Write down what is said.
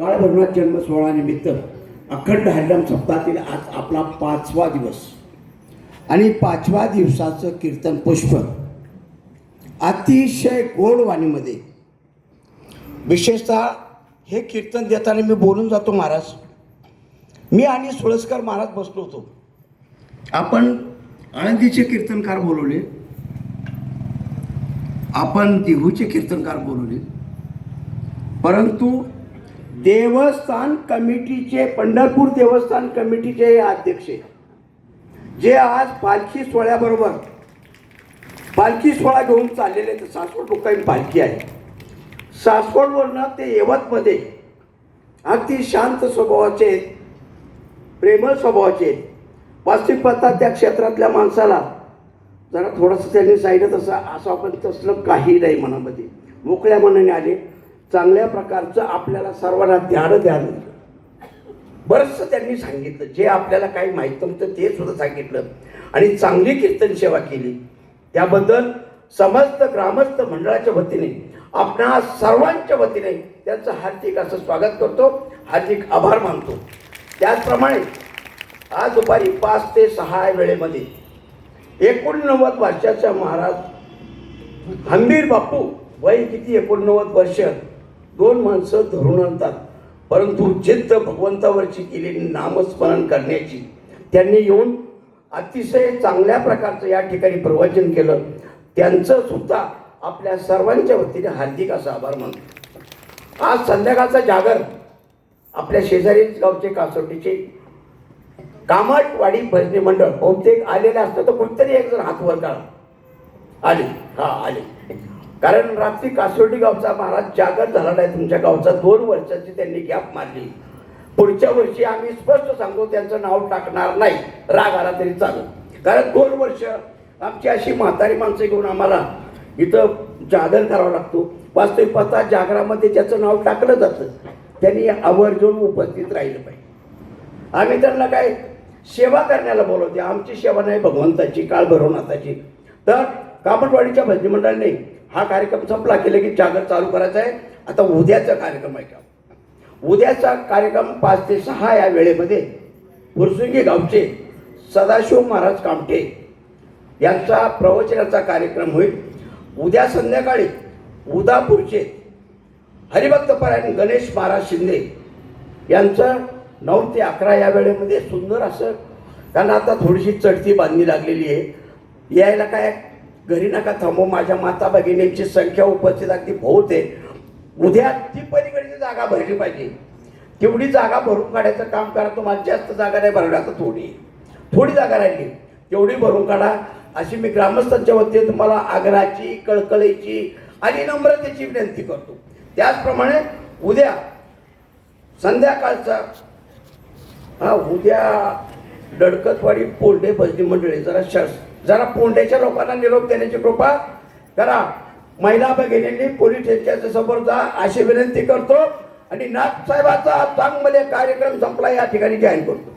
काळभैरवनाथ जन्म सोहळानिमित्त अखंड हरिराम सप्ताहातील आज आपला पाचवा दिवस. आणि पाचव्या दिवसाचं कीर्तन पुष्प अतिशय गोड वाणीमध्ये विशेषतः हे कीर्तन देताना मी बोलून जातो महाराज. मी आणि सुळसकर महाराज बसलो होतो. आपण आळंदीचे कीर्तनकार बोलवले. आपण देहूचे कीर्तनकार बोलवले. परंतु देवस्थान कमिटीचे पंढरपूर देवस्थान कमिटीचे अध्यक्ष जे आज पालखी सोहळ्याबरोबर पालखी सोहळा घेऊन चाललेले तर सासवड लोकांनी पालखी आहे. सासवडवरनं ते यवतमध्ये अगदी शांत स्वभावाचे आहेत, प्रेमळ स्वभावाचे आहेत. वास्तविक पाहता त्या क्षेत्रातल्या माणसाला जरा थोडंसं त्यांनी सांगितलं तसं असं आपण तसलं काही नाही मनामध्ये. मोकळ्या मनाने आले. चांगल्या प्रकारचं आपल्याला सर्वांना ध्यान ध्यान बरंचसं त्यांनी सांगितलं. जे आपल्याला काही माहीत नव्हतं ते सुद्धा सांगितलं. आणि चांगली कीर्तन सेवा केली. त्याबद्दल समस्त ग्रामस्थ मंडळाच्या वतीने आपणा सर्वांच्या वतीने त्यांचं हार्दिक असं स्वागत करतो. हार्दिक आभार मानतो. त्याचप्रमाणे आज दुपारी पाच ते सहा वेळेमध्ये एकोणनव्वद वर्षाचा महाराज हंबीर बापू वय किती? एकोणनव्वद वर्ष. दोन माणसं धरून आणतात. परंतु जिद्द भगवंतावरची केलेली नामस्मरण करण्याची त्यांनी येऊन अतिशय चांगल्या प्रकारचं या ठिकाणी प्रवचन केलं. त्यांचं सुद्धा आपल्या सर्वांच्या वतीने हार्दिक असं आभार मानतो. आज संध्याकाळचा जागर आपल्या शेजारीच गावचे कासोटीचे कामाटवाडी भजनी मंडळ बहुतेक आलेले असतं तर कोणतरी एक जण हात वर काढा. आले. हा आले. कारण रात्री कासोटी गावचा महाराज जागर झाला नाही. तुमच्या गावचा दोन वर्षाची त्यांनी गॅप मारली. पुढच्या वर्षी आम्ही स्पष्ट सांगतो त्यांचं नाव टाकणार नाही. राग आला तरी चालू. कारण दोन वर्ष आमची अशी म्हातारी माणसं घेऊन आम्हाला इथं जागर करावा लागतो. वास्तविक पाहता जागरामध्ये ज्याचं नाव टाकलं जातं त्यांनी आवर्जून उपस्थित राहिलं पाहिजे. आम्ही त्यांना काय सेवा करण्याला बोलवते. आमची सेवा नाही भगवंताची काळ भरवनाथाची तर कामटवाडीच्या भजनी मंडळाने हा कार्यक्रम संपला. केला की जागर चालू करायचा आहे. आता उद्याचा कार्यक्रम आहे का? उद्याचा कार्यक्रम पाच ते सहा या वेळेमध्ये फुरसुंगी गावचे सदाशिव महाराज कामटे यांचा प्रवचनाचा कार्यक्रम होईल. उद्या संध्याकाळी उदापूरचे हरिभक्तपरायण गणेश महाराज शिंदे यांचं नऊ ते अकरा या वेळेमध्ये सुंदर असं त्यांना आता थोडीशी चढती बांधणी लागलेली आहे. यायला काय? घरी नका थांबू माझ्या माता भगिनींची संख्या उपस्थित अगदी बहुत आहे उद्या ती पलीकडची जागा भरली पाहिजे. तेवढी जागा भरून काढायचं काम करा तुम्हाला जास्त जागा नाही भरण्याचं थोडी. थोडी जागा राहिली. तेवढी भरून काढा. अशी मी ग्रामस्थांच्या वतीने तुम्हाला आग्रहाची कळकळीची आणि नम्रतेची विनंती करतो. त्याचप्रमाणे उद्या संध्याकाळचा हा उद्या डडकतवाडी पोंडे भजनी मंडळी जरा शस जरा पोंडेच्या लोकांना निरोप देण्याची कृपा करा. महिला भगिनींनी पोलीस स्टेशनच्या समोर जा अशी विनंती करतो आणि नाथ साहेबाचा चांगमध्ये कार्यक्रम संपला या ठिकाणी जाहीर करतो.